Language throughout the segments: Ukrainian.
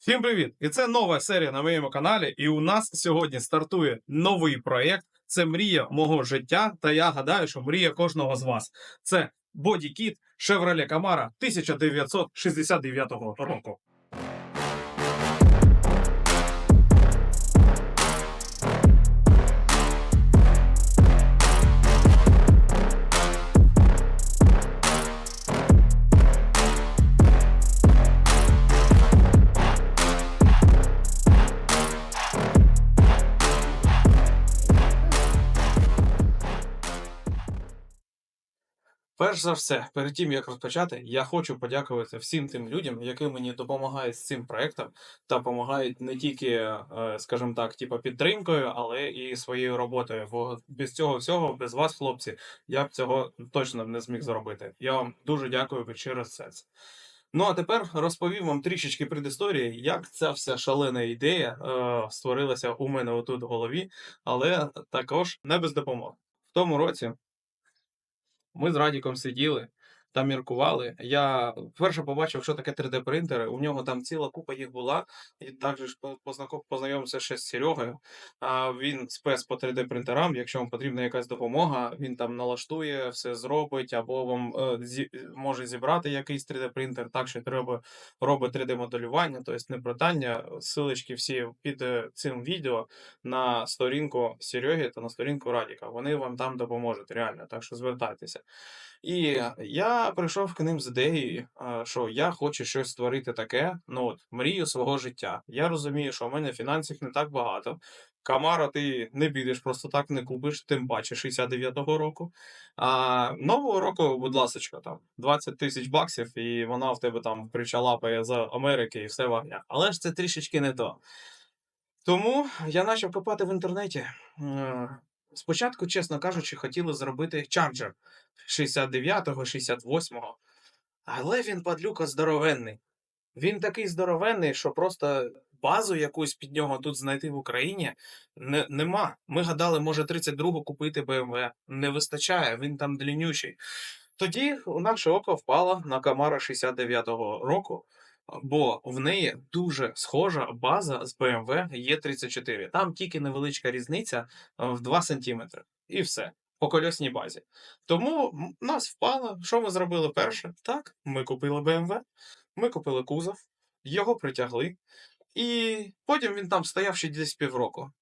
Всім привіт! І це нова серія на моєму каналі. І у нас сьогодні стартує новий проєкт. Це мрія мого життя. Та я гадаю, що мрія кожного з вас. Це бодікіт Chevrolet Camaro 1969 року. Перш за все, перед тим як розпочати, я хочу подякувати всім тим людям, які мені допомагають з цим проектом та допомагають не тільки, е, скажімо так, типу підтримкою, але і своєю роботою. Бо без цього всього, без вас, хлопці, я б цього точно не зміг зробити. Я вам дуже дякую від щиро. Ну а тепер розповім вам трішечки предісторії, як ця вся шалена ідея е, створилася у мене отут в голові, але також не без допомоги. В тому році ми з Радіком сиділи та міркували. Я вперше побачив, що таке 3D-принтери. У нього там ціла купа їх була. І також по- познайомився ще з Серегою. А він спец по 3D-принтерам. Якщо вам потрібна якась допомога, він там налаштує, все зробить, або вам е, може зібрати якийсь 3D-принтер, так що треба робить 3D-моделювання, тобто не братання. Силочки всі під е, цим відео на сторінку Сереги та на сторінку Радіка. Вони вам там допоможуть, реально. Так що звертайтеся. І я прийшов к ним з ідеєю, що я хочу щось створити таке, ну от, мрію свого життя. Я розумію, що в мене фінансів не так багато. Камара ти не підеш, просто так не купиш, тим паче 69-го року. А нового року, будь ласочка, там 20 тисяч баксів, і вона в тебе там причалапає з Америки і все вагня. Але ж це трішечки не то. Тому я почав копати в інтернеті. Спочатку, чесно кажучи, хотіли зробити чарджер 69-го, 68-го. Але він падлюка здоровенний. Він такий здоровенний, що просто базу якусь під нього тут знайти в Україні не, нема. Ми гадали, може 32-го купити BMW. Не вистачає, він там длиннючий. Тоді наше око впало на Камара 69-го року, бо в неї дуже схожа база з BMW E34. Там тільки невеличка різниця е, в 2 см. І все. По кольосній базі. Тому нас впало. Що ми зробили перше? Так, ми купили BMW, ми купили кузов, його притягли, і потім він там стояв ще десь півроку.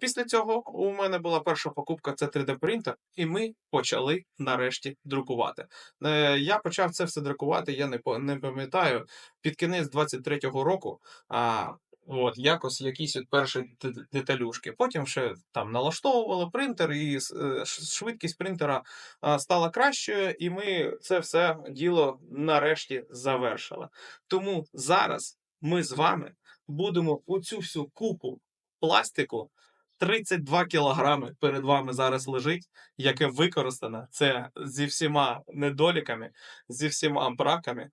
Після цього у мене була перша покупка це 3D-принтер, і ми почали нарешті друкувати. Е, Я почав це все друкувати, я не, пам'ятаю, під кінець 23-го року. От, якось якісь от перші деталюшки. Потім ще там налаштовували принтер, і е, швидкість принтера стала кращою, і ми це все діло нарешті завершили. Тому зараз ми з вами будемо оцю всю купу пластику 32 кілограми перед вами зараз лежить, яке використане. Це зі всіма недоліками, зі всіма браками.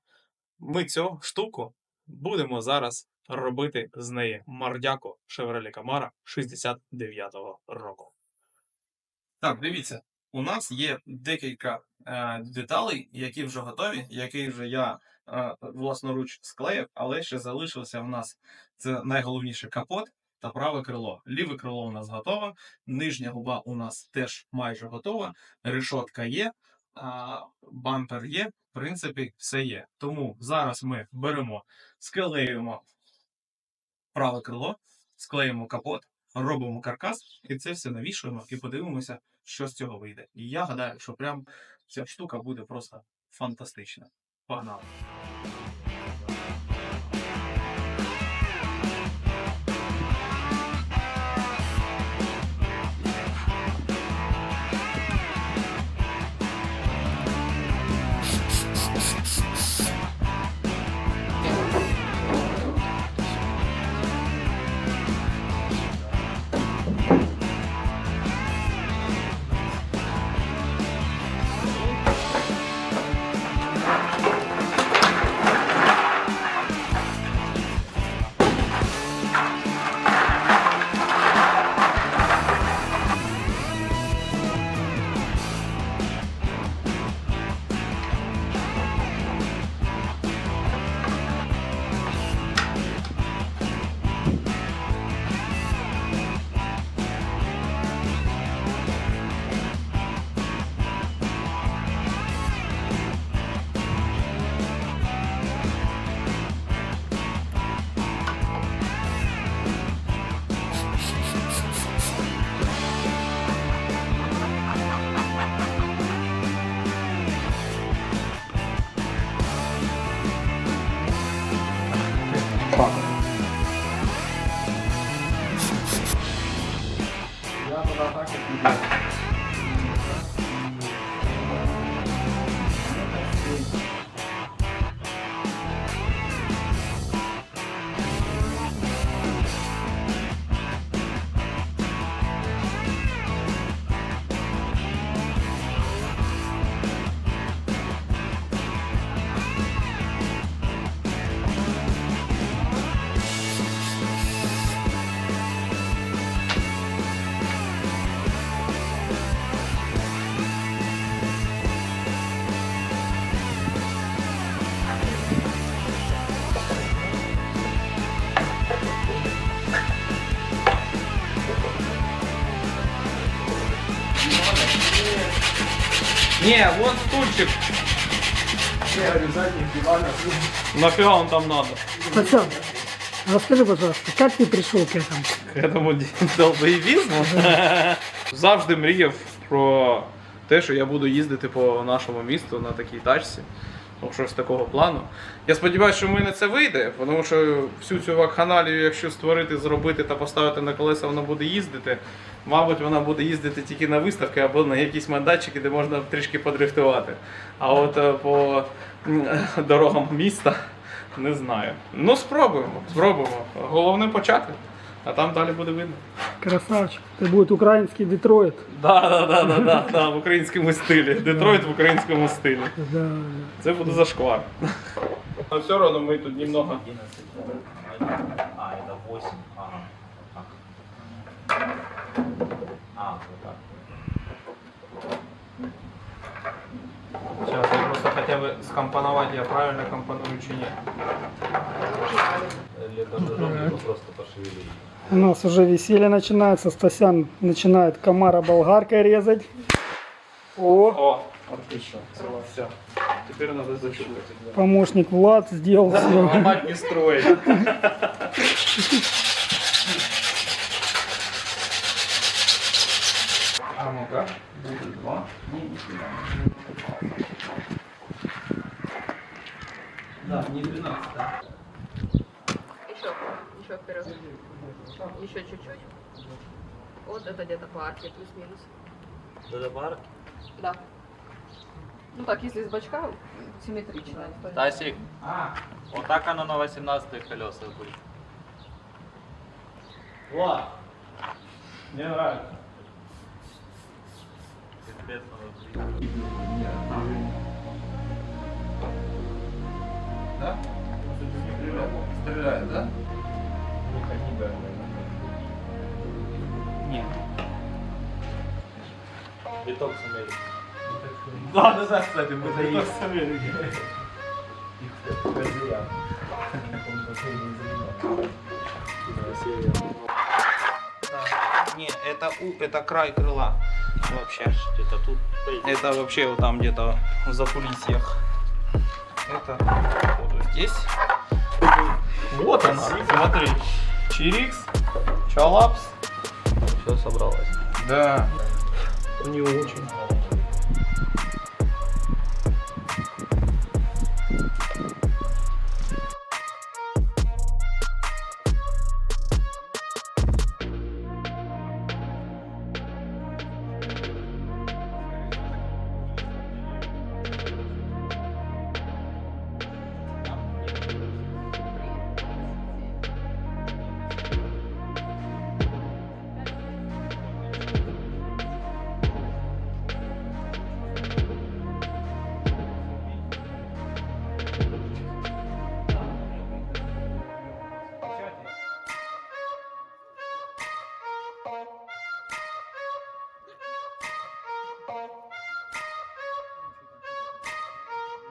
Ми цю штуку будемо зараз робити з неї мардяку Chevrolet Camaro 69-го року. Так, дивіться, у нас є декілька е, деталей, які вже готові, які вже я е, власноруч склеїв, але ще залишився в нас це найголовніше капот та праве крило. Ліве крило у нас готове, нижня губа у нас теж майже готова, решотка є, бампер є, в принципі, все є. Тому зараз ми беремо, склеюємо праве крило, склеїмо капот, робимо каркас, і це все навішуємо і подивимося, що з цього вийде. І я гадаю, що прям ця штука буде просто фантастична. Погнали! daha hakikaten Не, вот стульчик. Нафига он там надо? Пацан, расскажи, пожалуйста, как ты пришел к этому? К этому долбоєвізму. Завжди мріяв про те, що я буду їздити по нашому місту на такій тачці. Ну, щось такого плану. Я сподіваюся, що в мене це вийде, тому що всю цю вакханалію, якщо створити, зробити та поставити на колеса, вона буде їздити. Мабуть, вона буде їздити тільки на виставки або на якісь майданчики, де можна трішки подрифтувати. А от е, по дорогам міста не знаю. Ну, спробуємо, спробуємо. Головне почати, а там далі буде видно. Красавчик. Это будет украинский Детройт. Да, да, да, да, да, да, в українському стилі. Детройт в українському стилі. Да, да. Це буде зашквар. Но все одно ми тут немного. 11. А, это 8. Ага. Так. А, вот так. Сейчас я просто хотя бы скомпоновать, я правильно компоную чи ні. Или даже либо просто пошевели. У нас уже веселье начинается. Стасян начинает комара болгаркой резать. О, О, отлично. Все. Теперь надо зачухать. помощник Влад сделал все. Ломать не строить. А ну-ка, будет два. Не, не сюда. Да, не 12, да. Еще, еще вперед. Еще чуть-чуть. Вот это где-то по арке, плюс-минус. Это парк? Да. Ну так, если с бачка, симметрично. то- Тасик, А, вот так оно на 18 колесах будет. Влад. Мне нравится. Надо будет. Да? Стреляет, да? Нет. Биток с Америки. Да, да, да, кстати, мы это с Америки. Не, это у, это край крыла вообще. Это тут Это вообще вот там где-то за кулисьях. Это походу здесь. Вот она, смотри. Чирикс, Чалапс. Все собралось. Да. Не очень.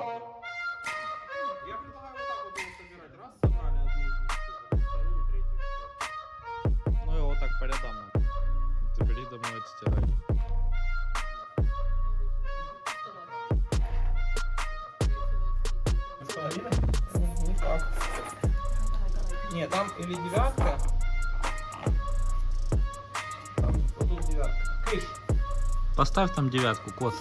Я предлагаю вот так вот его собирать. Раз, собрали одну, вторую, третью. Ну его так по рядам надо. Ты бери домой отстирай. Не факт. Не, там или девятка. Там вот тут девятка. Кыш. Поставь там девятку, кот.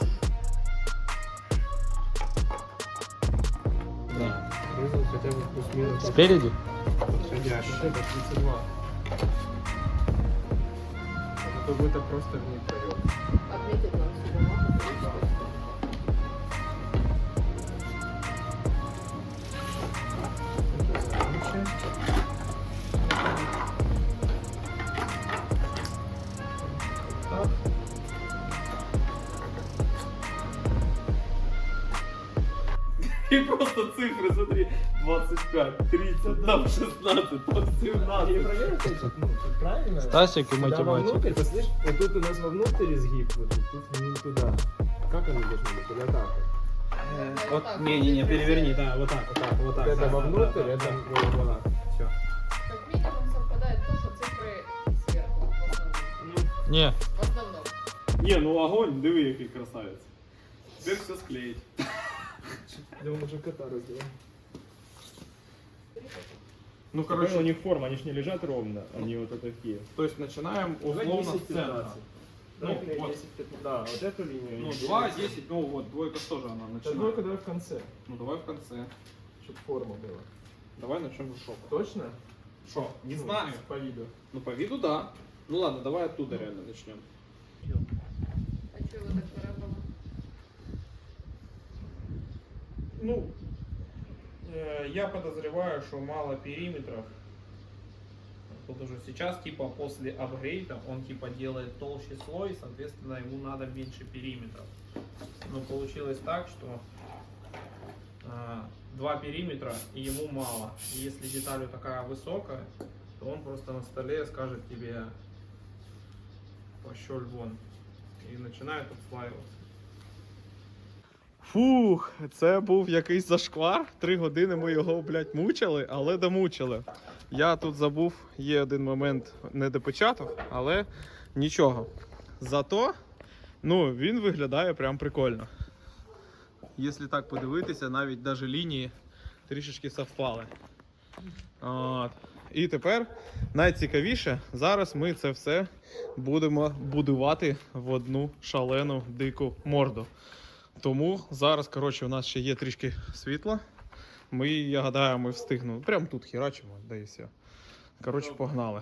Спереди? подходящий. Вот это 32. Это как будто просто в. Отметить нам бумагу. И просто цифры, смотри, 25, 30, там 16, там 17. Правильно? Стасик и математик. вовнутрь, посмотришь, вот тут у нас вовнутрь изгиб, вот тут, тут не туда. Как оно должно быть? Или так вот? Вот, Не-не-не, переверни, да, вот так, вот так, вот так. Это вовнутрь, это вот, вот так. Все. Как минимум совпадает то, что цифры сверху в основном. Не, В основном. Ні, ну огонь, диви, який красавець. Теперь все склеить. Я уже кота разделал. Ну, Короче, у них форма, они же не лежат ровно, они вот такие. то есть начинаем условно с центра. Ну, Ну, вот. 10 15 Да, вот эту линию. Ну, они 2, делают. 10, ну вот, двойка тоже она Да двойка начинает. давай в конце, Ну, давай в конце. чтобы форма была. Давай начнем с шока. Точно? Шо? Не Ну, знаю. По виду. Ну, по виду, да. Ну ладно, давай оттуда реально начнем. А что вы так по-разному? Ну, я подозреваю, что мало периметров. Потому что сейчас, типа, после апгрейда он, типа, делает толще слой, соответственно, ему надо меньше периметров. Но получилось так, что э, два периметра и ему мало. И если деталь такая высокая, то он просто на столе скажет тебе пощель вон. И начинает отслаиваться. Фух, це був якийсь зашквар. Три години ми його, блядь, мучили, але домучили. Я тут забув, є один момент не допечатав, але нічого. Зато ну, він виглядає прям прикольно. Якщо так подивитися, навіть навіть лінії трішечки совпали. От. І тепер найцікавіше, зараз ми це все будемо будувати в одну шалену дику морду. Тому зараз, коротше, у нас ще є трішки світла. Ми, я гадаю, ми встигнемо. Прямо тут херачимо, да і все. Коротше, погнали.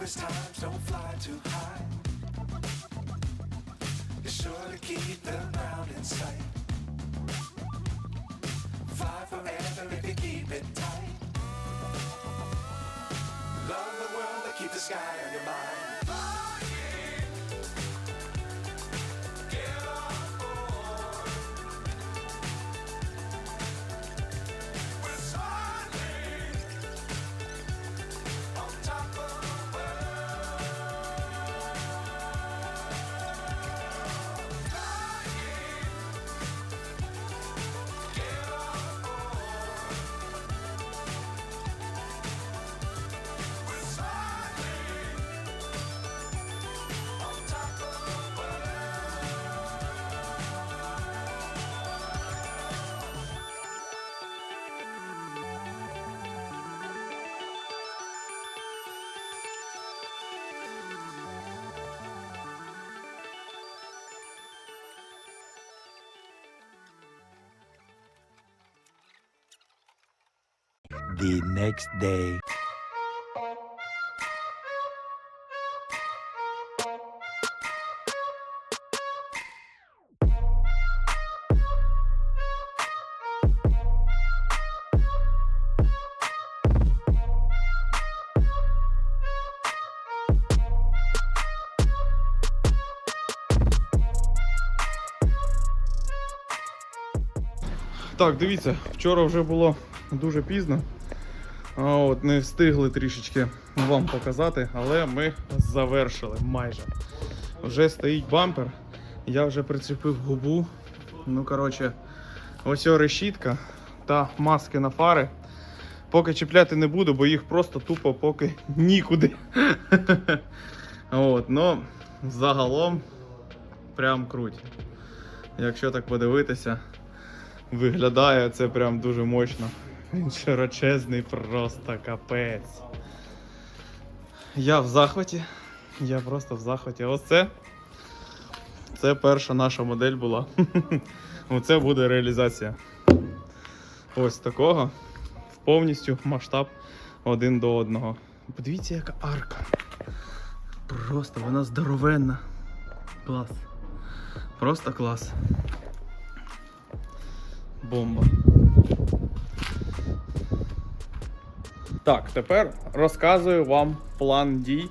Dangerous times don't fly too high. Be sure to keep the ground in sight. Fly forever if you keep it tight. Love the world, but keep the sky on your mind. The next day. Так, дивіться, вчора вже було дуже пізно. От не встигли трішечки вам показати, але ми завершили майже. Вже стоїть бампер. Я вже прицепив губу. Ну, коротше, ось решітка та маски на фари. Поки чіпляти не буду, бо їх просто тупо поки нікуди. От, ну, загалом прям круть. Якщо так подивитися, виглядає це прям дуже мощно. Він широчезний, просто капець. Я в захваті. Я просто в захваті. Ось це. Це перша наша модель була. Оце буде реалізація. Ось такого. Повністю масштаб один до одного. Подивіться, яка арка. Просто вона здоровенна. Клас. Просто клас. Бомба. Так, тепер розказую вам план дій.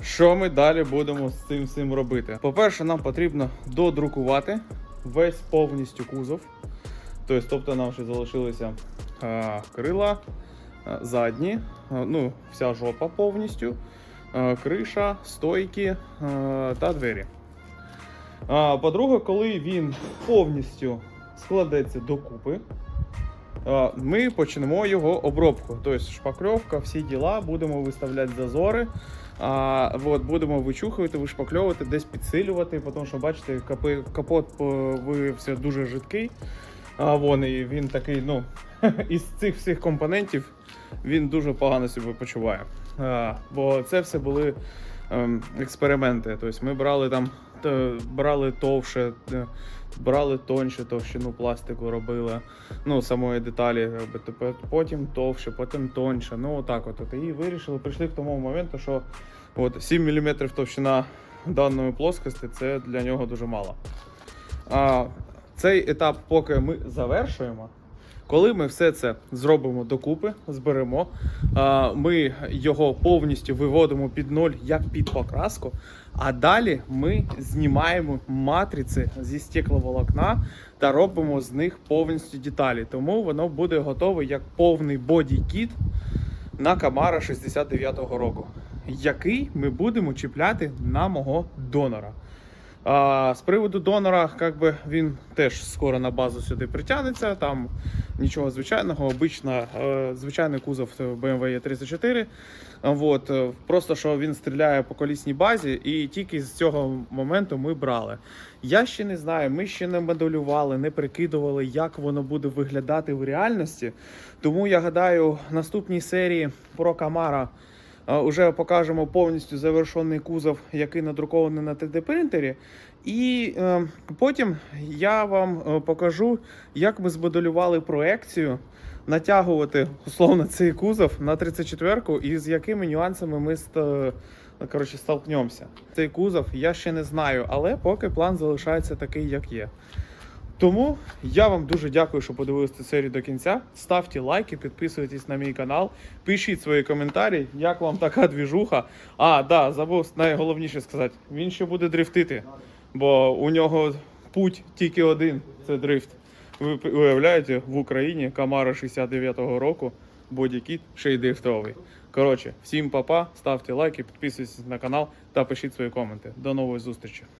Що ми далі будемо з цим всім робити? По-перше, нам потрібно додрукувати весь повністю кузов. Тобто, тобто нам ще залишилися е, крила, е, задні, е, ну, вся жопа повністю, е, криша, стойки е, та двері. А, По-друге, коли він повністю складеться докупи, ми почнемо його обробку. Тобто шпакльовка, всі діла, будемо виставляти зазори. А, от, будемо вичухувати, вишпакльовувати, десь підсилювати, тому що бачите, капи, капот е, виявився дуже жидкий. А вон, і він такий, ну, із цих всіх компонентів він дуже погано себе почуває. А, бо це все були ем, експерименти. Тобто ми брали там, брали товше, е, брали тоньше товщину пластику робили, ну, самої деталі потім товще, потім тоньше. Ну, отак от. от. І вирішили, прийшли к тому моменту, що от 7 мм товщина даної плоскості це для нього дуже мало. А, цей етап, поки ми завершуємо, коли ми все це зробимо докупи, зберемо, ми його повністю виводимо під ноль як під покраску, а далі ми знімаємо матриці зі стекловолокна та робимо з них повністю деталі. Тому воно буде готове як повний боді-кіт на Камара 69-го року, який ми будемо чіпляти на мого донора. А, з приводу донора, как би він теж скоро на базу сюди притягнеться. Там нічого звичайного, обична, е, звичайний кузов BMW E34. От, е, просто що він стріляє по колісній базі, і тільки з цього моменту ми брали. Я ще не знаю, ми ще не моделювали, не прикидували, як воно буде виглядати в реальності. Тому я гадаю, наступній серії про Камара. Уже покажемо повністю завершений кузов, який надрукований на 3D принтері. І е, потім я вам е, покажу, як ми змоделювали проекцію натягувати условно цей кузов на 34-ку і з якими нюансами ми ст- коротше, столкнемося. Цей кузов я ще не знаю, але поки план залишається такий, як є. Тому я вам дуже дякую, що подивилися цю серію до кінця. Ставте лайки, підписуйтесь на мій канал, пишіть свої коментарі, як вам така двіжуха. А, да, забув найголовніше сказати, він ще буде дрифтити, бо у нього путь тільки один це дрифт. Ви уявляєте, в Україні Камара 69-го року, бодікіт ще й дрифтовий. Коротше, всім па-па, ставте лайки, підписуйтесь на канал та пишіть свої коменти. До нової зустрічі!